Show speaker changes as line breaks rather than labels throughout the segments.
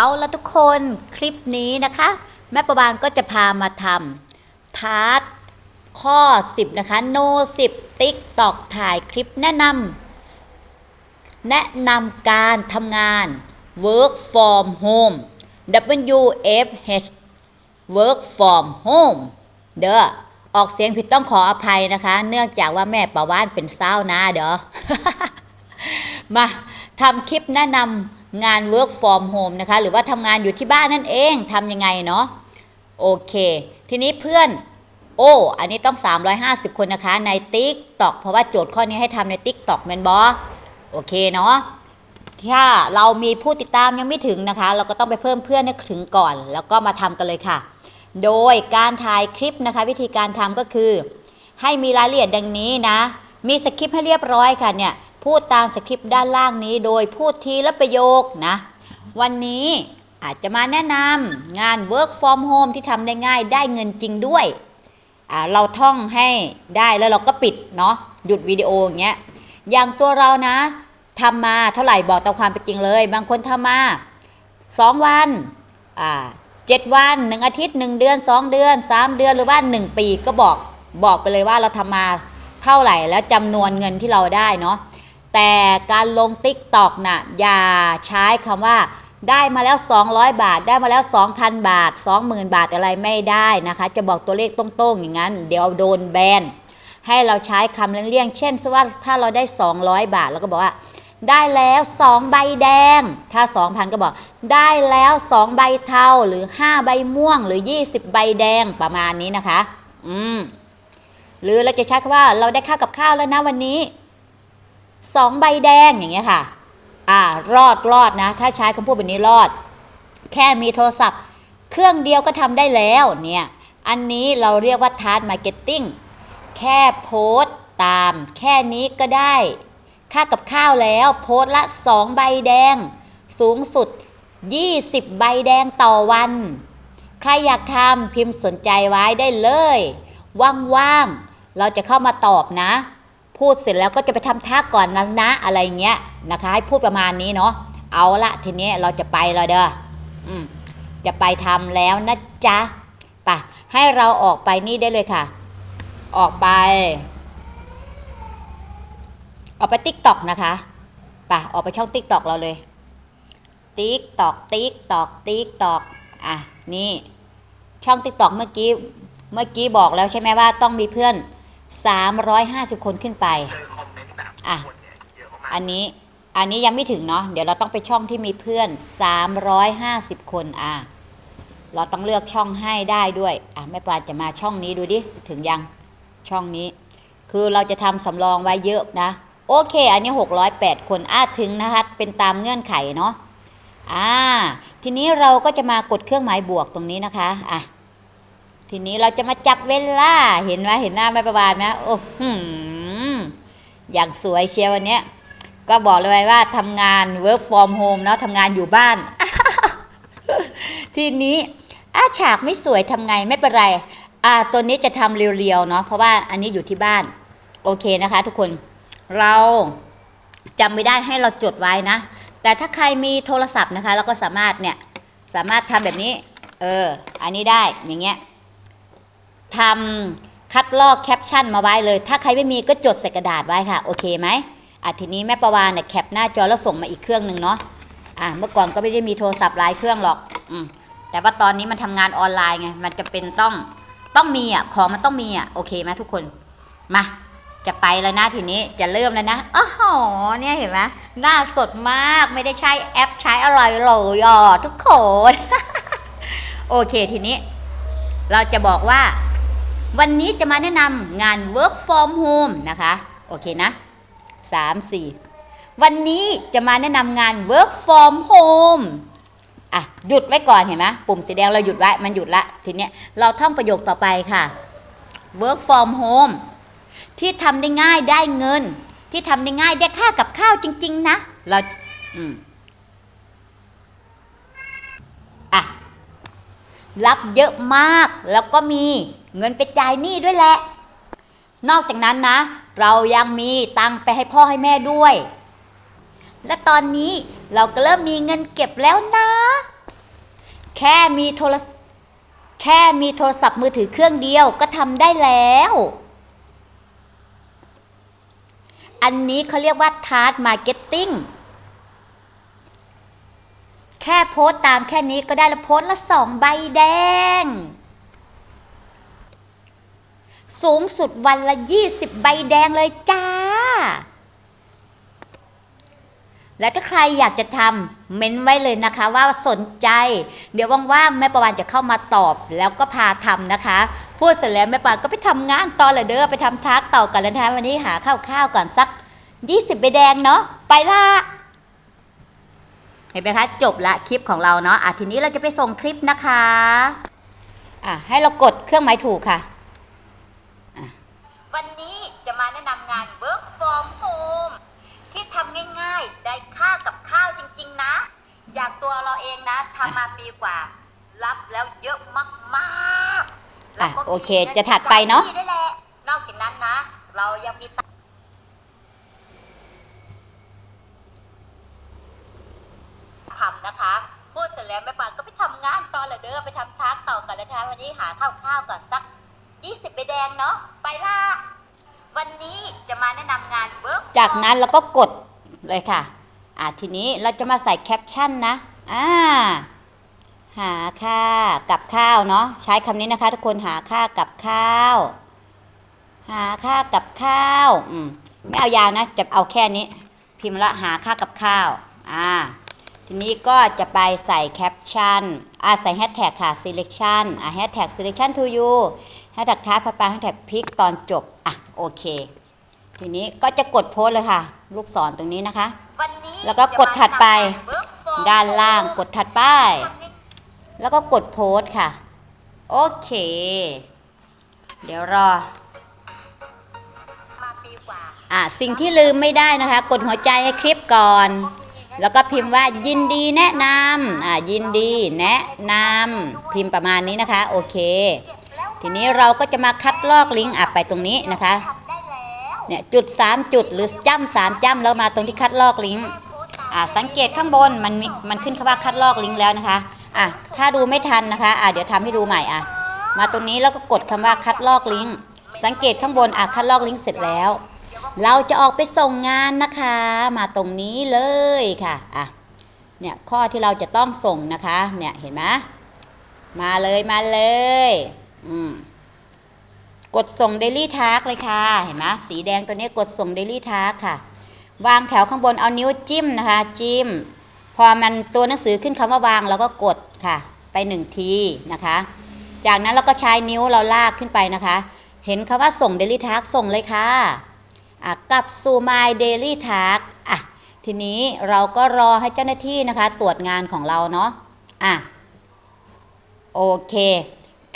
เอาละทุกคนคลิปนี้นะคะ แม่ประบาลก็จะพามาทำทาร์ตข้อ 10 นะคะ โน 10 ติ๊กตอกถ่ายคลิปแนะนำแนะนำการทำงาน work from home WFH work from home เด้อออกเสียงผิดต้องขออภัยนะคะ เนื่องจากว่าแม่ประวานเป็นเศร้านะเด้อมาทำคลิปแนะนำ งาน work from home นะคะ หรือว่าทำงานอยู่ที่บ้านนั่นเองทำยังไงเนาะโอเค ทีนี้เพื่อนโอ้อันนี้ต้อง 350 คนนะคะใน TikTok เพราะว่าโจทย์ข้อนี้ให้ทำใน TikTok แมนบอโอเคเนาะถ้าเรามีผู้ติดตามยังไม่ถึงนะคะ เราก็ต้องไปเพิ่มเพื่อนให้ถึงก่อน แล้วก็มาทำกันเลยค่ะ โดยการถ่ายคลิปนะคะ วิธีการทำก็คือ ให้มีรายละเอียดดังนี้นะ มีสคริปต์ให้เรียบร้อยค่ะเนี่ย พูดตามสคริปต์ด้านล่างนี้โดยพูดทีละประโยคนะ วันนี้อาจจะมาแนะนำงาน work from home ที่ทำได้ง่ายได้เงินจริงด้วย เราท่องให้ได้แล้วเราก็ปิดเนาะหยุดวิดีโออย่างเงี้ยอย่างตัวเรานะทำมาเท่าไหร่บอกตามความเป็นจริงเลย บางคนทำมา 2 วันอ่าเจ็ดวัน1อาทิตย์1เดือน 2 เดือน 3 เดือนหรือว่า 1 ปีก็บอกบอกไปเลยว่าเราทำมาเท่าไหร่แล้วจำนวนเงินที่เราได้เนาะ แต่การลงติ๊กตอกน่ะอย่าใช้คำว่าได้มาแล้ว 200 บาท ได้มาแล้ว 2,000 บาท 20,000 บาทอะไรไม่ได้นะคะ จะบอกตัวเลขตรงๆ อย่างนั้น เดี๋ยวโดนแบน ให้เราใช้คำเลี่ยงๆ เช่นว่าถ้าเราได้ 200 บาทเราก็บอกว่า ได้แล้ว 2 ใบแดง ถ้า 2,000 ก็บอก ได้แล้ว 2 ใบเทาหรือ 5 ใบม่วงหรือ 20 ใบแดงประมาณนี้นะคะ อืม หรือเราจะใช้คำว่าเราได้ค่ากับข้าวแล้วนะวันนี้ 2 ใบแดงอย่างเงี้ยค่ะ อ่ารอดรอดนะ ถ้าใช้คำพูดแบบนี้รอด แค่มีโทรศัพท์ เครื่องเดียวก็ทำได้แล้วเนี่ย อันนี้เราเรียกว่าทาร์ m มาร์เก็ตติ้งแค่โพสต์ตาม แค่นี้ก็ได้ ค่ากับข้าวแล้วโพสต์ละ 2 ใบแดง สูงสุด 20 ใบแดงต่อวัน ใครอยากทำพิมพ์สนใจไว้ได้เลย ว่างๆ เราจะเข้ามาตอบนะ พูดเสร็จแล้วก็จะไปทำท่าก่อนนะนะอะไรเงี้ยนะคะ ให้พูดประมาณนี้เนาะเอาละทีนี้เราจะไปแล้วเด้ออจะไปทำแล้วนะจ๊ะไปให้เราออกไปนี่ได้เลยค่ะ ออกไป ออกไปติ๊กตอกนะคะไปออกไปช่องติ๊กตอกเราเลย ติ๊กตอกติ๊กตอกติ๊กตอกอะนี่ช่องติ๊กตอกเมื่อกี้เมื่อกี้บอกแล้วใช่ไหมว่าต้องมีเพื่อน 350 คนขึ้นไป
เคยคอมเมนต์แบบ
อะ
คนเนี่ยเยอะมาก
อันนี้ อันนี้ยังไม่ถึงเนาะ เดี๋ยวเราต้องไปช่องที่มีเพื่อน 350 คนอะ เราต้องเลือกช่องให้ได้ด้วย อะแม่ปานจะมาช่องนี้ดูดิ ถึงยัง ช่องนี้ คือเราจะทำสำรองไว้เยอะนะ โอเค อันนี้ 608 คนอาถึงนะคะ เป็นตามเงื่อนไขเนาะ อ่า ทีนี้เราก็จะมากดเครื่องหมายบวกตรงนี้นะคะ อะ ทีนี้เราจะมาจับเวลา เห็นไหมเห็นหน้าแม่ประบาลไหมโอ้โหออย่างสวยเชียววันนี้ก็บอกเลยว่าทำงาน work from home เนาะทำงานอยู่บ้าน ทีนี้อาฉากไม่สวยทำไงไม่เป็นไร อ่าตัวนี้จะทำเรียวๆเนาะเพราะว่าอันนี้อยู่ที่บ้าน โอเคนะคะ ทุกคนเราจำไม่ได้ให้เราจดไว้นะ แต่ถ้าใครมีโทรศัพท์นะคะ เราก็สามารถเนี่ยสามารถทำแบบนี้ เออ อันนี้ได้อย่างเงี้ย ทำคัดลอกแคปชั่นมาไว้เลย ถ้าใครไม่มีก็จดใส่กระดาษไว้ค่ะ โอเคไหมอะทีนี้แม่ประวานเนี่ยแคปหน้าจอแล้วส่งมาอีกเครื่องหนึ่งเนาะอะเมื่อก่อนก็ไม่ได้มีโทรศัพท์หลายเครื่องหรอกอืมแต่ว่าตอนนี้มันทำงานออนไลน์ไงมันจะเป็นต้องต้องมีอะของมันต้องมีอะโอเคไหมทุกคนมาจะไปแล้วนะทีนี้จะเริ่มแล้วนะอ๋อเนี่ยเห็นไหมหน้าสดมากไม่ได้ใช้แอปใช้อะไรเลยอะทุกคน โอเคทีนี้ เราจะบอกว่า วันนี้จะมาแนะนำงาน work from home นะคะ โอเคนะสามสี่วันนี้จะมาแนะนำงาน work from home อะ หยุดไว้ก่อนเห็นไหมปุ่มสีแดงเราหยุดไว้ มันหยุดละ ทีเนี้ยเราท่องประโยคต่อไปค่ะ work from home ที่ทำได้ง่ายได้เงิน ที่ทำได้ง่ายได้ค่ากับข้าวจริง ๆ นะ เราอืมอะรับเยอะมากแล้วก็มี เงินไปจ่ายหนี้ด้วยแหละ นอกจากนั้นนะ เรายังมีตังค์ไปให้พ่อให้แม่ด้วย และตอนนี้เราก็เริ่มมีเงินเก็บแล้วนะ
แค่มีโทรแค่มีโทรศัพท์มือถือเครื่องเดียวก็ทำได้แล้ว อันนี้เขาเรียกว่าทาร์ t มาร์เก็ตติ้งแค่โพสต์ตามแค่นี้ก็ได้แล้วโพสต์ละสองใบแดง สูงสุดวันละ 20 ใบแดงเลยจ้า และถ้าใครอยากจะทำเม้นไว้เลยนะคะว่าสนใจ เดี๋ยวว่างๆแม่ประวานจะเข้ามาตอบแล้วก็พาทำนะคะ พูดเสร็จแล้วแม่ประวานก็ไปทำงานต่อเลยเด้อไปทำทักต่อกันแล้วนะคะวันนี้หาข้าวๆก่อนสัก 20 ใบแดงเนาะไปละเห็นไหมคะจบละคลิปของเราเนาะอะทีนี้เราจะไปส่งคลิปนะคะอะให้เรากดเครื่องหมายถูกค่ะ มาแนะนำงาน Work from Home ที่ทำง่ายๆ ได้ค่ากับข้าวจริงๆนะ อย่างตัวเราเองนะทำมาปีกว่า รับแล้วเยอะมากๆแล้วก็
อะโอเค
มีงิ
จะถัดไปเนอะ
จกที่ด้วยแหละนอกจากนั้นนะ เรายังมีตังค์ทำนะคะพูดเสร็จแล้วแม่ปานก็ไปทำงานต่อเลยเด้อไปทำทักต่อกันแล้วนะคะวันนี้หาข้าวๆก่อนสัก20ใบแดงเนาะไปละ วันนี้จะมาแนะนำงานเวิร์ก
จากนั้นเราก็กดเลยค่ะ อ่าทีนี้เราจะมาใส่แคปชั่นนะ อ่า หาค่ากับข้าวเนาะ ใช้คำนี้นะคะทุกคนหาค่ากับข้าว หาค่ากับข้าว อืม ไม่เอายาวนะ จะเอาแค่นี้ พิมพ์ละหาค่ากับข้าว อ่า ทีนี้ก็จะไปใส่แคปชั่น อ่าใส่แฮชแท็กค่ะ selection อ่าแฮชแท็ก selection to you แฮชแท็กท้ายพปาแฮชแท็กพิกตอนจบ อะ โอเค ทีนี้ก็จะกดโพสต์เลยค่ะ ลูกศรตรงนี้นะคะ
วันนี้
แล้วก็กดถัดไป
จะมแนะนำง Work from
ด้านล่าง
Home
กดถัดไป
ทำง่าย
แล้วก็กดโพสต์ค่ะ โอเค เดี๋ยวรอ
มาปีกว่า
อะสิ่งที่ลืมไม่ได้นะคะ กดหัวใจให้คลิปก่อน แล้วก็พิมพ์ว่ายินดีแนะนำอะยินดีแนะนำพิมพ์ประมาณนี้นะคะ โอเค
เก็บแล้ว
ทีนี้เราก็จะมาคัดลอกลิงก์อะไปตรงนี้นะคะ
ทำได้แล้ว
เนี่ยจุด 3 จุดหรือจ้ำสามจ้ำแล้วมาตรงที่คัดลอกลิงก์อ่าสังเกตข้างบนมันมีมันขึ้นคำว่าคัดลอกลิงก์แล้วนะคะอะถ้าดูไม่ทันนะคะอะเดี๋ยวทำให้ดูใหม่อะมาตรงนี้แล้วก็กดคำว่าคัดลอกลิงก์สังเกตข้างบนอะคัดลอกลิงก์เสร็จแล้ว เราจะออกไปส่งงานนะคะ มาตรงนี้เลยค่ะอะเนี่ยข้อที่เราจะต้องส่งนะคะเนี่ยเห็นไหมมาเลยมาเลย อืมกดส่ง Daily Task เลยค่ะ เห็นไหมสีแดงตัวนี้กดส่ง Daily Task ค่ะ วางแถวข้างบนเอานิ้วจิ้มนะคะ จิ้ม พอมันตัวหนังสือขึ้นคำว่าวางเราก็กดค่ะ ไปหนึ่งทีนะคะ จากนั้นเราก็ใช้นิ้วเราลากขึ้นไปนะคะ เห็นคำว่าส่ง Daily Task ส่งเลยค่ะอะกับสู่ My Daily Task อะทีนี้เราก็รอให้เจ้าหน้าที่นะคะ ตรวจงานของเราเนาะอะโอเค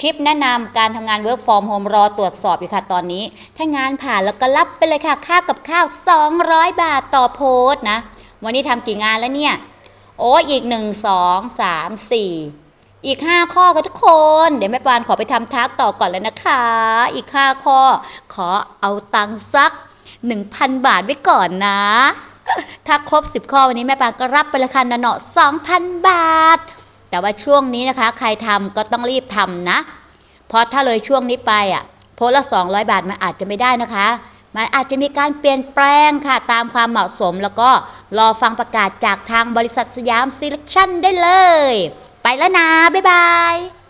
ลิปแนะนำการทำงาน Work from Home รอตรวจสอบอยู่ค่ะตอนนี้ ถ้างานผ่านแล้วก็รับไปเลยค่ะ ค่ากับข้าว 200 บาทต่อโพสต์นะ วันนี้ทำกี่งานแล้วเนี่ย โอ้อีก 1 2 3 4 อีก 5 ข้อกันทุกคน เดี๋ยวแม่ปานขอไปทำทักต่อก่อนแล้วนะคะ อีก 5 ข้อ ขอเอาตังค์สัก 1,000 บาทไว้ก่อนนะ ถ้าครบ 10 ข้อวันนี้แม่ปานก็รับไปเลยค่ะนะเนาะ2,000 บาท แต่ว่าช่วงนี้นะคะ ใครทำก็ต้องรีบทำนะ เพราะถ้าเลยช่วงนี้ไปอะโพสละ 200 บาทมันอาจจะไม่ได้นะคะ มันอาจจะมีการเปลี่ยนแปลงค่ะตามความเหมาะสม แล้วก็รอฟังประกาศจากทางบริษัทสยามซีเลคชั่นได้เลย ไปแล้วนะ บ๊ายบาย